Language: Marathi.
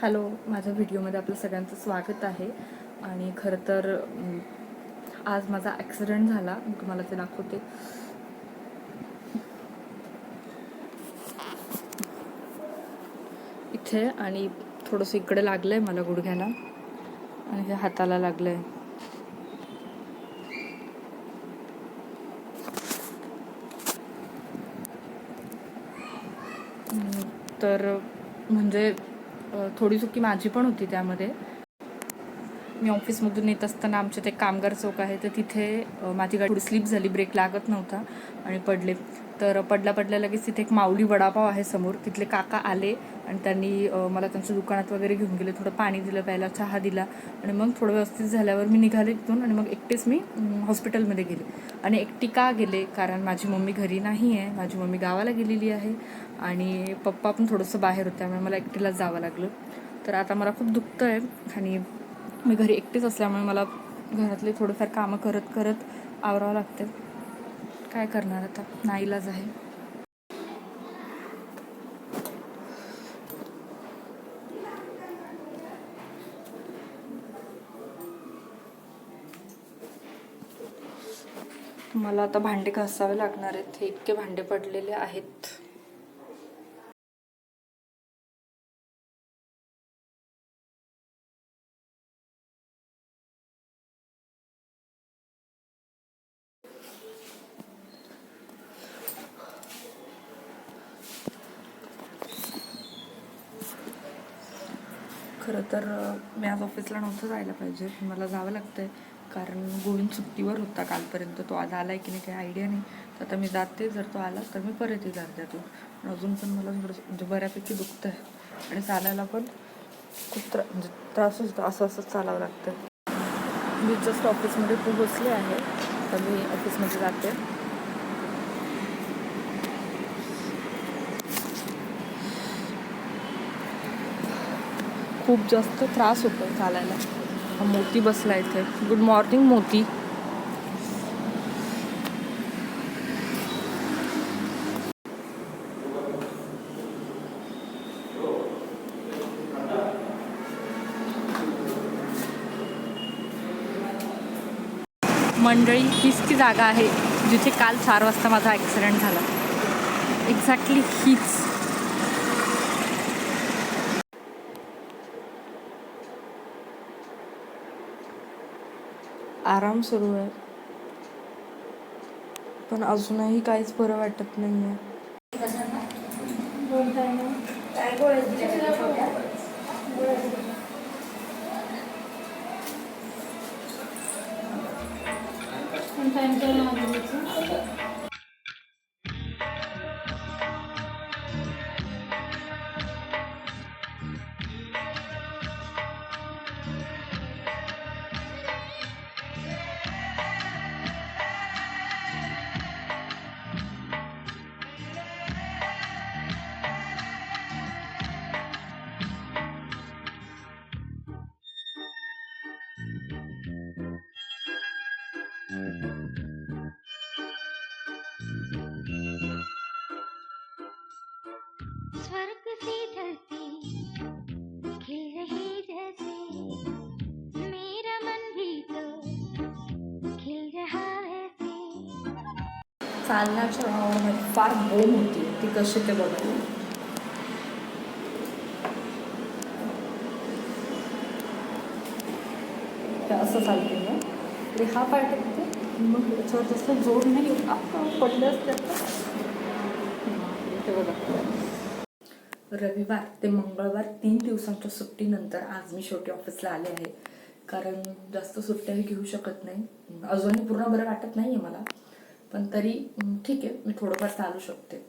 हॅलो माझ्या व्हिडिओमध्ये आपलं सगळ्यांचं स्वागत आहे. आणि खरं तर आज माझा ॲक्सिडेंट झाला. मी तुम्हाला ते दाखवते. इथे आणि थोडंसं इकडे लागलं आहे मला गुडघ्याला. आणि हे हाताला लागलं आहे तर म्हणजे थोडी चुकी माझी पण होती त्यामध्ये. मी ऑफिसमधून येत असताना आमचे ते कामगार चौक आहे तर तिथे माझी गाडी थोडी स्लिप झाली ब्रेक लागत नव्हता आणि पडले. तर पडल्या पडल्या लगेच तिथे एक माऊली वडापाव आहे समोर. तिथले काका आले आणि त्यांनी मला त्यांच्या दुकानात वगैरे घेऊन गेले. थोडं पाणी दिलं प्यायला चहा दिला आणि मग थोडं व्यवस्थित झाल्यावर मी निघाले तिथून आणि मग एकटेच मी हॉस्पिटलमध्ये गेले. आणि एकटी का गेले? कारण माझी मम्मी घरी नाही आहे. माझी मम्मी गावाला गेलेली आहे आणि पप्पा पण थोडंसं बाहेर होते त्यामुळे मला एकटीला जावं लागलं. तर आता मला खूप दुखतं आहे आणि मी घरी एकटीच असल्यामुळे मला घरातले थोडंफार कामं करत करत आवरावं लागते काय करणार आता? नाईलाज आहे. मला आता भांडे घासावे लागणार आहेत. हे इतके भांडे पडलेले आहेत. खरं तर मी आज ऑफिसला नव्हतं जायला पाहिजे. मला जावं लागतंय. कारण गोविंद सुट्टीवर होता कालपर्यंत. तो आज आला आहे की नाही काही आयडिया नाही. तर आता मी जाते. जर तो आला तर मी परत येईल अर्ध्यातून. पण अजून पण मला थोडंसं म्हणजे बऱ्यापैकी दुखतं आहे आणि चालायला पण खूप त्रा म्हणजे त्रास होतो. असं असंच चालावं लागतं मी जस्ट ऑफिसमध्ये पोहोचले आहे. तर मी ऑफिसमध्ये जाते. खूप जास्त त्रास होतो चालायला. हा मोती बसला इथे. गुड मॉर्निंग मोती. मंडळी हीच ती जागा आहे जिथे काल चार वाजता माझा ॲक्सिडेंट झाला. एक्झॅक्टली हीच. आराम सुरू आहे. पण अजूनही काहीच बरं वाटत नाही आहे स्वर्ग सी धरती खिल रही जैसे। मेरा मन भी तो खिल रहा वैसे। चालण्याच्या भावामध्ये फार बोम होती. ती कशी ते बघा असं चालते ना? हा पार्ट मग याच्यावर जास्त जोर नाही पडलं आता बघा. रविवार ते मंगळवार तीन दिवसांच्या सुट्टीनंतर आज मी शेवटी ऑफिसला आले आहे. कारण जास्त सुट्ट्याही घेऊ शकत नाही. अजूनही पूर्ण बरं वाटत नाही आहे मला. पण तरी ठीक आहे मी थोडंफार चालू शकते.